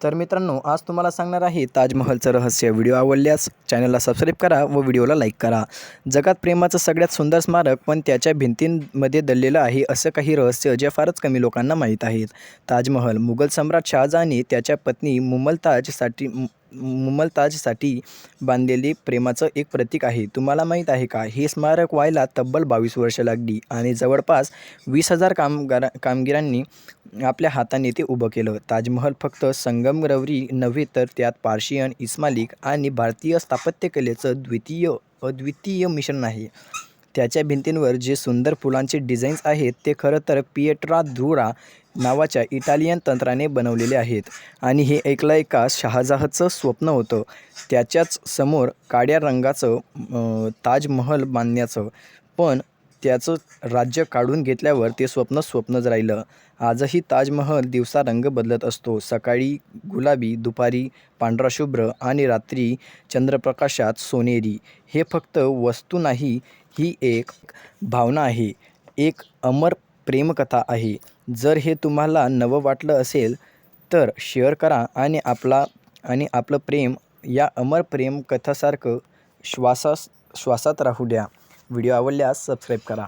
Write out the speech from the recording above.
तर मित्रांनो आज तुम्हाला सांगणार आहे ताजमहलचं रहस्य. व्हिडिओ आवडल्यास चॅनलला सबस्क्राईब करा व व्हिडिओला लाईक करा. जगात प्रेमाचं सगळ्यात सुंदर स्मारक पण त्याच्या भिंतींमध्ये दडलेलं आहे असं काही रहस्य जे फारच कमी लोकांना माहीत आहेत. ताजमहल मुघल सम्राट शहाजहानने त्याच्या पत्नी मुमलताजसाठी मुमलताजसाठी बांधलेले प्रेमाचं एक प्रतीक आहे. तुम्हाला माहीत आहे का? हे स्मारक व्हायला तब्बल बावीस वर्ष लागली आणि जवळपास वीस हजार कामगार कामगिरांनी आपल्या हाताने ते उभं केलं. ताजमहल फक्त संगमरवरी नव्हे तर त्यात पार्शियन इस्मालिक आणि भारतीय स्थापत्यकलेचं द्वितीय अद्वितीय मिश्रण आहे त्याच्या भिंतींवर जे सुंदर फुलांचे डिझाईन्स आहेत ते खरं तर पिएट्रा धुरा नावाच्या इटालियन तंत्राने बनवलेले आहेत. आणि हे ऐकलं एका शहाजहाचं स्वप्न होतं. त्याच्याच समोर काळ्या रंगाचं ताजमहल बांधण्याचं. पण त्याचं राज्य काढून घेतल्यावर ते स्वप्न स्वप्नच राहिलं. आजही ताजमहल दिवसा रंग बदलत असतो. सकाळी गुलाबी दुपारी पांढरा शुभ्र आणि रात्री चंद्रप्रकाशात सोनेरी. हे फक्त वस्तू नाही ही एक भावना आहे. एक अमर प्रेमकथा आहे. जर हे तुम्हाला नवं वाटलं असेल तर शेअर करा आणि आपला आणि आपलं प्रेम या अमर प्रेमकथासारखं श्वासास श्वासात राहू द्या. व्हिडिओ आवडल्यास सबस्क्राईब करा.